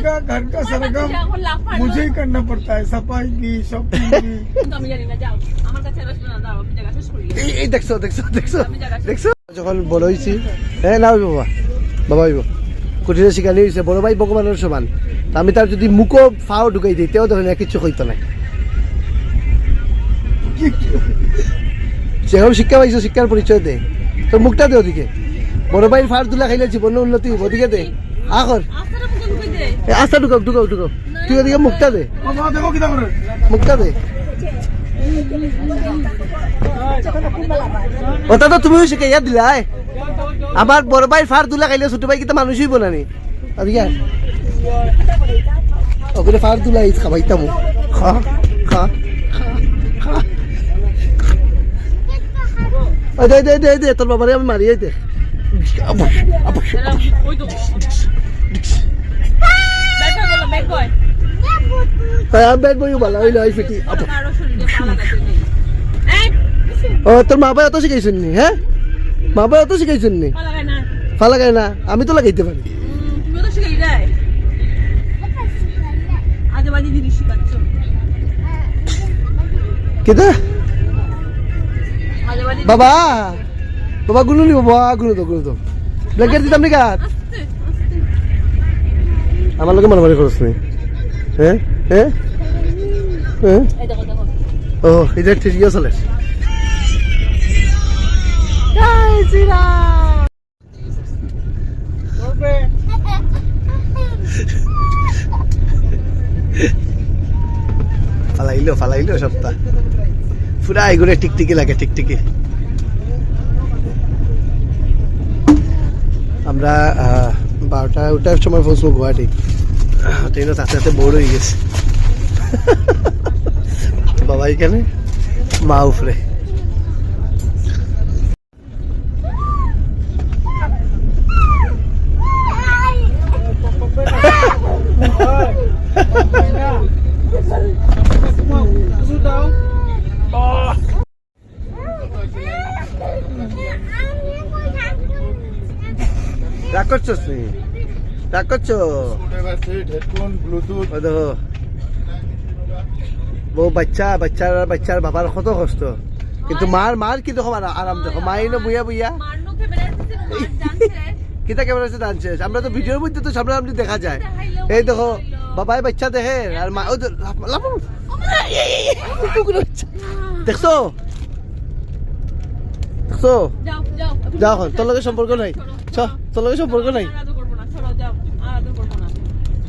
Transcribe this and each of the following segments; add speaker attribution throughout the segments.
Speaker 1: का घर का सारा काम
Speaker 2: এখন লাফ মারলো।
Speaker 1: मुझे ही करना पड़ता है सफाई की शॉपिंग की
Speaker 2: কিন্তু আমি জানি না যাও আমার কাছে আর আসবে না দাও আমি জায়গা শেষ করি
Speaker 3: এই এই দেখছো দেখছো দেখছো
Speaker 2: আমি জায়গা শেষ
Speaker 3: দেখছো যখন বড় হয়েছি হ্যাঁ না বাবা বাবা হইব কুটিরে শিকানি হয়েছে বড় ভাই ভগবানের সমান তা আমি তার যদি মুখো ফাও ঢুকাই দিই তেও ধরে না কিচ্ছু কইতো না যেরকম শিক্ষা পাইছো শিক্ষার পরিচয় দে তোর মুখটা দে ওদিকে বড় ভাইয়ের ফার দুলা খাইলে জীবনের উন্নতি হইব ওদিকে দে আখর
Speaker 2: আস্তা
Speaker 3: ঢুকাও ঢুকাও ঢুকাও তুই ওদিকে মুখটা দে। মুখটা দে। ওটা তো তুমিও শিখাইয়া দিলাই আমার বড় ভাই ফার দুলা খাইলে ছোট ভাই কিন্তু মানুষই বনানি ওদিকে ওখানে ফার দুলা ইস খাবাইতাম খা খা দে দে দে দে তোর বাবারে আমি মারিয়ে দে। আবশ
Speaker 2: আবশ ওই তো ব্যাগ কই বলো ব্যাগ কই
Speaker 3: তাই আমি ব্যাট বই ভালো হইল ফিটি
Speaker 2: এই
Speaker 3: ও তোর মা বাবা অত শিখাইছেন নি হ্যাঁ? মা বাবা অত শিখাইছেন নি? ভালো লাগাই না। আমি তো লাগাইতে পারি। কেদা বাবা বাবা গুলো নি বাবা গুলো তো গুলো তো ব্ল্যাঙ্কেট দিতাম নি গাত
Speaker 2: আস্তে আস্তে
Speaker 3: আমার লোকে মারামারি করছ নি। হ্যাঁ? হ্যাঁ? হ্যাঁ? ও, এটা ঠিকই চলে ফালাইলো ফালাইলো সপ্তাহ পুরা এগুলো টিকটিকি লাগে, টিকটিকি। আমরা বারোটা ওটার সময় পৌঁছবো গুয়াহাটি। ট্রেনও তাতে তাতে বোর হয়ে গেছে। বাবা এখানে? মা উপরে। রাগ করছ তুমি রাখছো? বউ বাচ্চা বাচ্চার বাচ্চার বাবার কত কষ্ট। কিন্তু মার মার কি দেখো আরাম দেখো। মাই না
Speaker 2: বুয়া বুয়া।
Speaker 3: কিতা ক্যামেরা আছে ডান্সে আমরা তো ভিডিওর মধ্যে তো সামনে সামনে দেখা যায় এই দেখো বাবাই বাচ্চা দেখে আর মা ওই দেখছ? দেখছ?
Speaker 2: যাও
Speaker 3: তোর লগে সম্পর্ক নাই। চ তোর লগে সম্পর্ক নাই।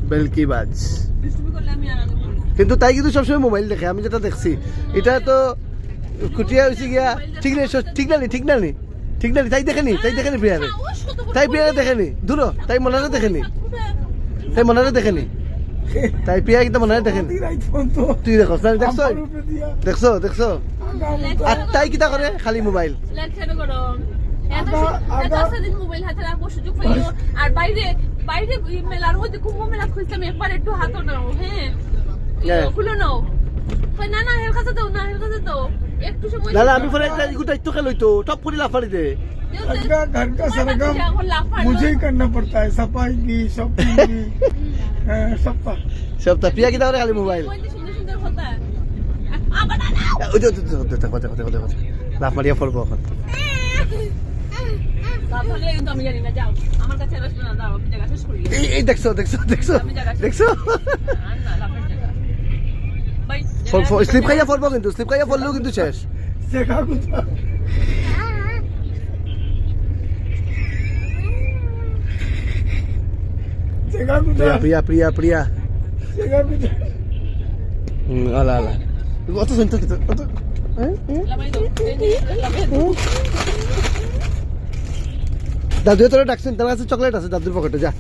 Speaker 2: বেলকিবাজ
Speaker 3: কিন্তু তাই কিন্তু সবসময় মোবাইল দেখে আমি যেটা দেখছি এটা তো কুটিয়া হয়েছে গিয়া ঠিক নেই ঠিক না ঠিক না নি ঠিক না তাই দেখেনি তাই দেখেনি প্রিয়ারে। তাই প্রিয়ারে দেখেনি দূর তাই মনারে দেখেনি। তাই মনারে দেখেনি। তাই পিয়া কিন্তু মনে দেখেনি। তুই দেখো দেখছ? দেখছ দেখছ? আর তাই কিতা করে খালি মোবাইল?
Speaker 2: মোবাইল হাতে রাখব সুযোগ আর বাইরে বাইরে এই মেলার মধ্যে কুম্ভ মেলা খুঁজতাম একবার একটু হাত নাও হ্যাঁ
Speaker 3: হ্যাঁ।
Speaker 2: ইয়ে, খুলো নাও কই, না না হের কাছে দাও না হের কাছে দাও একটু সময়
Speaker 3: না না আমি পরে একটা ইগুটা একটু খেলো তো টপ করে লাফারি দে
Speaker 2: দেও,
Speaker 1: घर
Speaker 2: দেও।
Speaker 1: का घर का सारा काम
Speaker 2: এখন লাফ মারলো।
Speaker 1: मुझे ही करना पड़ता है सफाई की शॉपिंग की हाँ, सबका
Speaker 3: সবটা প্রিয়া কিতা করে খালি মোবাইল
Speaker 2: কই যে সুন্দর সুন্দর কথা আবার না না
Speaker 3: ওই যে ওই যে, ওই যে, দেখো দেখো দেখো দেখো লাফ মারিয়া পড়বো এখন এই দেখছ দেখছ দেখছ দেখছ? স্লিপ খাইয়া পড়ব কিন্তু স্লিপ খাইয়া পড়লেও কিন্তু শেষ। প্রিয়া প্রিয়া প্রিয়া প্রিয়া। আলা আলা। দাদু তোরা ডাকছেন তার কাছে চকলেট আছে দাদুর পকেটে যা।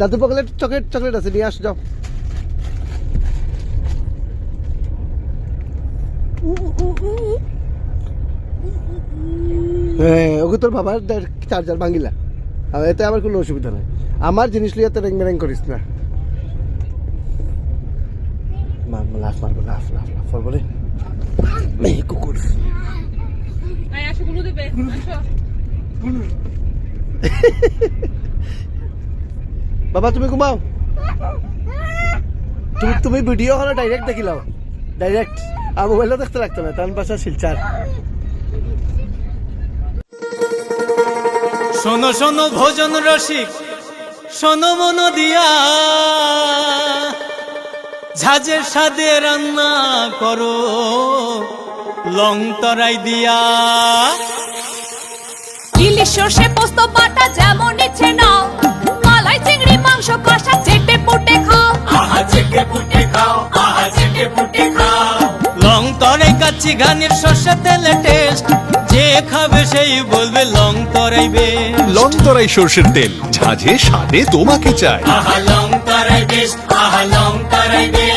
Speaker 3: দাদুর পকেটে চকলেট চকলেট আছে নিয়ে আস যাও। হ্যাঁ ওকে তোর বাবার চার্জার ভাঙিলা এতে আমার কোনো অসুবিধা নাই। আমার জিনিস লিয়ে তো রেং মেরেং করিস না। মার লাফ মারবো লাফ লাফ লাফ করব রে কুকুর।
Speaker 2: আসো গুলো দেবে আসো।
Speaker 3: বাবা, তুমি ঘুমাও। তুমি তুমি ভিডিও হলো ডাইরেক্ট দেখিলাম ডাইরেক্ট আর মোবাইলও দেখতে লাগতো না, তার বাসা শিলচার।
Speaker 4: শোনো শোনো ভোজন রসিক, শোনো মন দিয়া। ঝাঁঝের সাদে রান্না করো, লং তরাই দিয়া।
Speaker 5: সর্ষে পোস্ত বাটা যেমন ইচ্ছে নাও। মালাই চিংড়ি মাংস কষা চেটে পুটে খাও।
Speaker 4: লং তরাই কাচ্চি ঘানির শস্য তেলে টেস্ট যে খাবে সেই বলবে লং তরাইবে
Speaker 6: লং তরাই সর্ষের তেল ঝাঁঝে স্বাদে তোমাকে চাই।
Speaker 4: আহা লং তরাই বেশ আহা লং তরাই বেশ